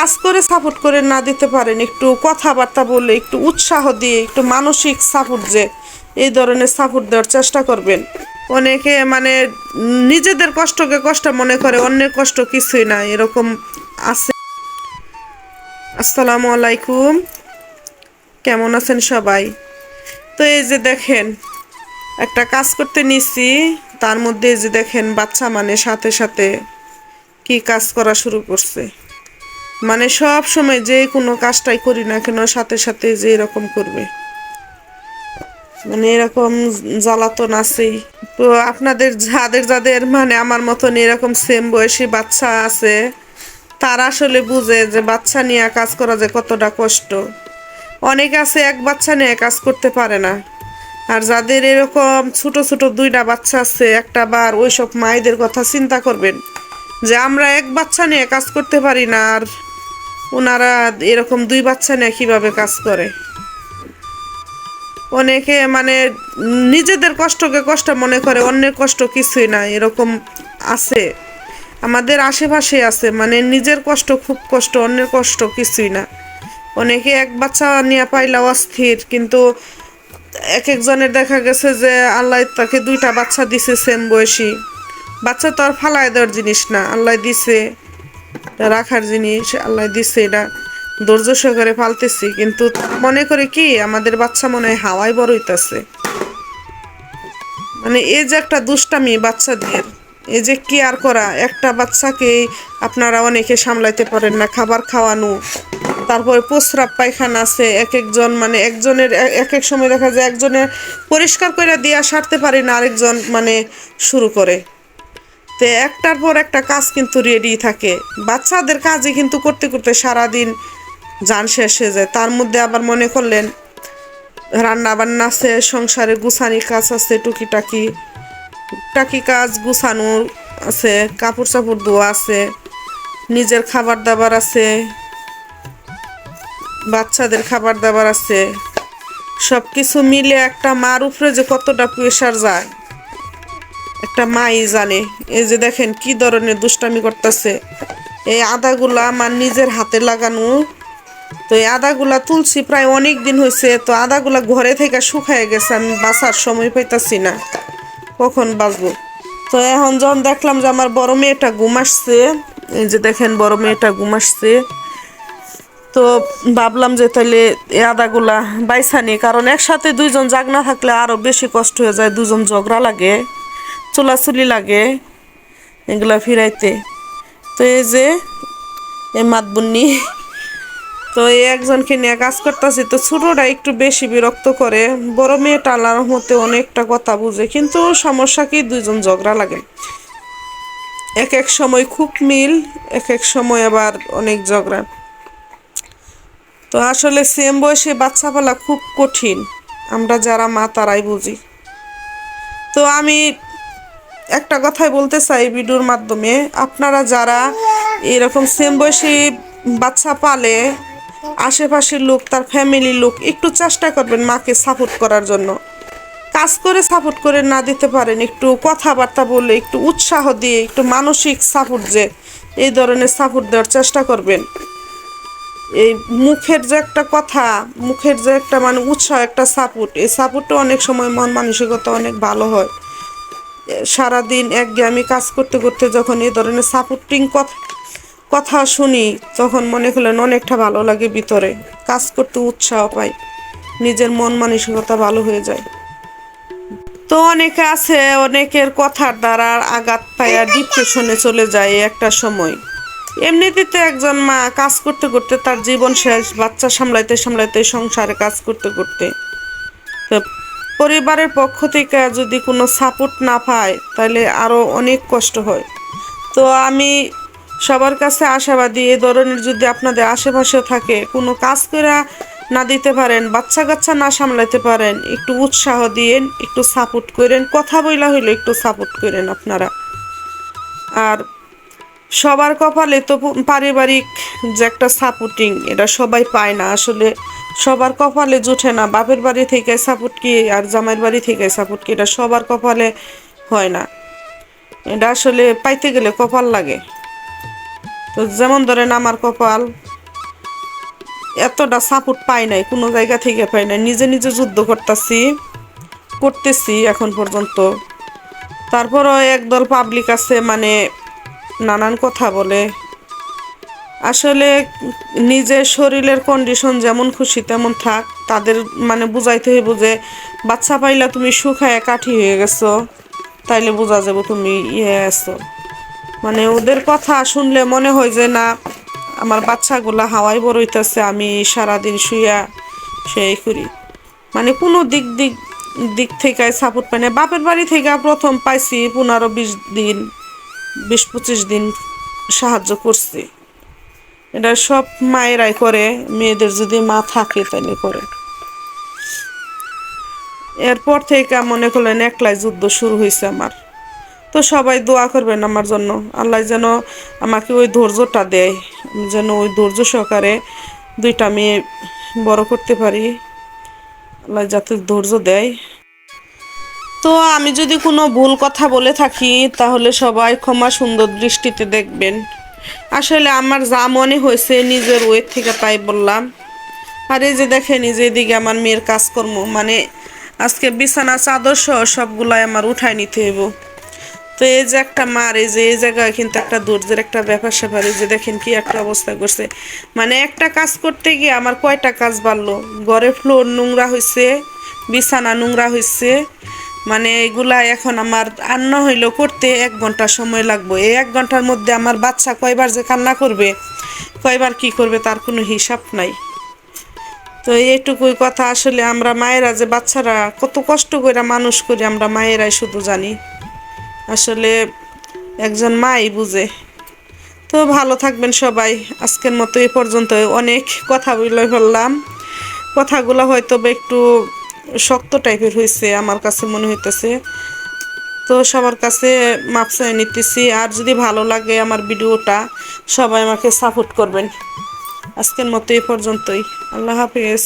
কাজ করে সাপোর্ট করে না দিতে পারেন, একটু কথাবার্তা বলে একটু উৎসাহ দিয়ে, একটু মানসিক সাপোর্ট যে এই ধরনের সাপোর্ট দেওয়ার চেষ্টা করবেন। অনেকে মানে নিজেদের কষ্টকে কষ্ট মনে করে, অন্যের কষ্ট কিছুই না, এরকম আছে। আসসালামু আলাইকুম। কেমন আছেন সবাই? তো এই যে দেখেন, একটা কাজ করতে নিছি, তার মধ্যে যে দেখেন বাচ্চা মানে সাথে সাথে কি কাজ করা শুরু করছে। মানে সব সময় যে কোনো কাজটাই করি না কেন, সাথে সাথে যে এরকম করবে। মানে এরকম জ্বালাতন আছেই। তো আপনাদের যাদের যাদের মানে আমার মতন এরকম সেম বয়সী বাচ্চা আছে, তারা আসলে বুঝে যে বাচ্চা নিয়ে কাজ করা যে কতটা কষ্ট। অনেক আছে এক বাচ্চা নিয়ে কাজ করতে পারে না। আর যাদের এরকম ছোট ছোট দুইটা বাচ্চা আছে, একটা বার ওইসব মায়েদের কথা চিন্তা করবেন যে আমরা এক বাচ্চা নিয়ে কাজ করতে পারি না আর ওনারা এরকম দুই বাচ্চা নিয়ে কীভাবে কাজ করে? অনেকে মানে নিজেদের কষ্টকে কষ্ট মনে করে, অন্যের কষ্ট কিছুই না, এরকম আছে। আমাদের আশেপাশে আছে মানে নিজের কষ্ট খুব কষ্ট, অন্যের কষ্ট কিছুই না। অনেকে এক বাচ্চা নিয়ে পাইলা অস্থির, কিন্তু এক একজনের দেখা গেছে যে আল্লাহ তাকে দুইটা বাচ্চা দিছে সেম বয়সী। বাচ্চা তো আর ফালায় দেওয়ার জিনিস না, আল্লাহ দিছে। রাখার জিনিস, আল্লাহ দিছে এটা। ধৈর্য সহকারে পালতেছি, কিন্তু মনে করে কি, আমাদের বাচ্চা মনে হয় হাওয়ায় বড় হইতাছে। মানে এই যে একটা দুষ্টামি বাচ্চাদের এই যে কেয়ার করা? একটা বাচ্চাকে আপনারা অনেকে সামলাইতে পারেন না, খাবার খাওয়ানো, তারপরে প্রস্রাব পায়খানা আছে এক একজন মানে একজনের এক এক সময় দেখা যায় একজনের পরিষ্কার করে দিয়া সারতে পারে না আরেকজন মানে শুরু করে। তো একটার পর একটা কাজ কিন্তু রেডি থাকে। বাচ্চাদের কাজই কিন্তু করতে করতে সারাদিন যান শেষ হয়ে যায়। তার মধ্যে আবার মনে করলেন রান্না বান্না আছে, সংসারে গুছানি কাজ আছে, টুকিটাকি টাকি কাজ, গুছানো আছে কাপড় চাপড় ধোয়া আছে, নিজের খাবার দাবার আছে, বাচ্চাদের খাবার দাবার আছে। সব কিছু মিলে একটা মার উপরে যে কতটা প্রেশার যায়। একটা মাই জানে। এই যে দেখেন কি ধরনের দুষ্টামি করতেছে। এই আদাগুলা আমার নিজের হাতে লাগানো। তো এই আদাগুলা তুলছি প্রায় অনেক দিন হয়েছে। তো আদাগুলা ঘরে থেকে শুকায় গেছে, আমি বাসার সময় পাইতাছি না। কখন বাঁচবো? তো এখন যখন দেখলাম যে আমার বড় মেয়েটা ঘুম আসছে, এই যে দেখেন বড় মেয়েটা ঘুম আসছে। তো ভাবলাম যে তাহলে এই আদাগুলা বাইসানি কারণ একসাথে দুইজন জাগ না থাকলে আরও বেশি কষ্ট হয়ে যায় দুজন ঝগড়া লাগে। চুলাচুলি লাগে এগুলা ফিরাইতে। তো এই যে, এই মাতবুন্নি তো এই একজনকে নিয়ে কাজ করতেছি, তো ছোটটা একটু বেশি বিরক্ত করে, বড় মেয়েটা আল্লাহর মতে অনেকটা কথা বুঝে, কিন্তু সমস্যা কি, দুইজন ঝগড়া লাগে। এক এক সময় খুব মিল, এক এক সময় আবার অনেক ঝগড়া। তো আসলে সেম বয়সে বাচ্চা পালা খুব কঠিন, আমরা যারা মা তারাই বুঝি। তো আমি একটা কথাই বলতে চাই ভিডিওর মাধ্যমে। আপনারা যারা এরকম সেম বয়সী বাচ্চা পালে, আশেপাশের লোক, তার ফ্যামিলির লোক, একটু চেষ্টা করবেন মাকে সাপোর্ট করার জন্য। কাজ করে সাপোর্ট করে না দিতে পারেন, একটু কথাবার্তা বলে, একটু উৎসাহ দিয়ে, একটু মানসিক সাপোর্ট যে এই ধরনের সাপোর্ট দেওয়ার চেষ্টা করবেন। এই মুখের যে একটা কথা, মুখের যে একটা মানে উৎসাহ, একটা সাপোর্ট এই সাপোর্টটা অনেক সময় মন মানসিকতা অনেক ভালো হয়। সারাদিন একঘেয়েমি কাজ করতে করতে যখন এই ধরনের সাপোর্টিং কথা শুনি, তখন মনে করলেন অনেকটা ভালো লাগে ভিতরে। কাজ করতে উৎসাহ পাই। নিজের মন মানসিকতা ভালো হয়ে যায়। তো অনেকে আছে, অনেকের কথার দ্বারা আঘাত পায়া ডিপ্রেশনে চলে যায় একটা সময়। এমনিতে তো একজন মা কাজ করতে করতে তার জীবন শেষ, বাচ্চা সামলাইতে সামলাইতে সংসারে কাজ করতে করতে। তো পরিবারের পক্ষ থেকে যদি কোনো সাপোর্ট না পায়, তাহলে আরও অনেক কষ্ট হয়। তো আমি সবার কাছে আশাবাদী, এ ধরনের যদি আপনাদের আশেপাশে থাকে, কোনো কাজ করে না দিতে পারেন, বাচ্চা কাচ্চা না সামলাতে পারেন, একটু উৎসাহ দিয়েন, একটু সাপোর্ট করেন, কথা বইলা হইলে একটু সাপোর্ট করেন আপনারা। আর সবার কপালে তো পারিবারিক যে একটা সাপোর্টিং এটা সবাই পায় না। আসলে সবার কপালে জুটে না, বাপের বাড়ি থেকে সাপোর্ট কি আর জামাইয়ের বাড়ি থেকে সাপোর্ট কি? এটা সবার কপালে হয় না। এটা আসলে পাইতে গেলে কপাল লাগে। তো যেমন ধরেন আমার কপাল, এতটা সাপোর্ট পাই নাই, কোনো জায়গা থেকে পাই নাই। নিজে নিজে যুদ্ধ করতেছি করতেছি এখন পর্যন্ত। তারপরও একদল পাবলিক আছে মানে নানান কথা বলে। আসলে নিজের শরীরের কন্ডিশন যেমন খুশি তেমন থাক, তাদের মানে বুঝাইতে হইব যে বাচ্চা পাইলা তুমি শুকায় কাঠি হয়ে গেছো, তাইলে বোঝা যাবে তুমি ইয়ে আছো। মানে ওদের কথা শুনলে মনে হয় যে না, আমার বাচ্চাগুলা হাওয়াই বড় হইতেছে, আমি সারাদিন শুইয়া সেই করি। মানে কোনো দিক দিক দিক থেকে সাপোর্ট পাই না। বাপের বাড়ি থেকে প্রথম পাইছি পনেরো বিশ দিন, বিশ পঁচিশ দিন সাহায্য করছি। এটা সব মায়েরাই করে, মেয়েদের যদি মা থাকে তাহলে করে। এরপর থেকে মনে করলেন একলাই যুদ্ধ শুরু হয়েছে আমার। তো সবাই দোয়া করবেন আমার জন্য। আল্লাহ যেন আমাকে ওই ধৈর্যটা দেয় যেন ওই ধৈর্য সহকারে দুইটা মেয়ে বড় করতে পারি। আল্লাহ যাতে ধৈর্য দেয়। তো আমি যদি কোনো ভুল কথা বলে থাকি, তাহলে সবাই ক্ষমা সুন্দর দৃষ্টিতে দেখবেন। আসলে আমার যা মনে হয়েছে নিজের ওয়েট থেকে তাই বললাম। আর এই যে দেখেন, এই যে আমার মেয়ের কাজকর্ম মানে আজকে বিছানা, চাদর সহ সবগুলাই আমার উঠায় নিতে হইব। তো এই যে একটা মার, এই যে এই জায়গায় কিন্তু একটা ধৈর্যের একটা ব্যাপার স্যাপার, এই যে দেখেন কি একটা অবস্থা করছে। মানে একটা কাজ করতে গিয়ে আমার কয়টা কাজ বাড়লো? ঘরে ফ্লোর নোংরা হয়েছে বিছানা নোংরা হয়েছে মানে এগুলা এখন আমার আন্ন হইল করতে এক ঘণ্টা সময় লাগবে। এই এক ঘণ্টার মধ্যে আমার বাচ্চা কয়বার যে কান্না করবে, কয়বার কি করবে তার কোনো হিসাব নাই। তো এইটুকুই কথা, আসলে আমরা মায়েরা যে বাচ্চারা, কত কষ্ট করে মানুষ করি আমরা মায়েরাই শুধু জানি। আসলে একজন মাই বুঝে। তো ভালো থাকবেন সবাই। আজকের মতো এই পর্যন্ত অনেক কথা বলে ফেললাম। কথাগুলো হয়তো একটু শক্ত টাইপের হয়েছে আমার কাছে মনে হইতেছে। তো সবার কাছে মাপ চাই নিতেছি, আর যদি ভালো লাগে আমার ভিডিওটা, সবাই আমাকে সাপোর্ট করবেন। আজকের মতো এই পর্যন্তই। আল্লাহ হাফিজ।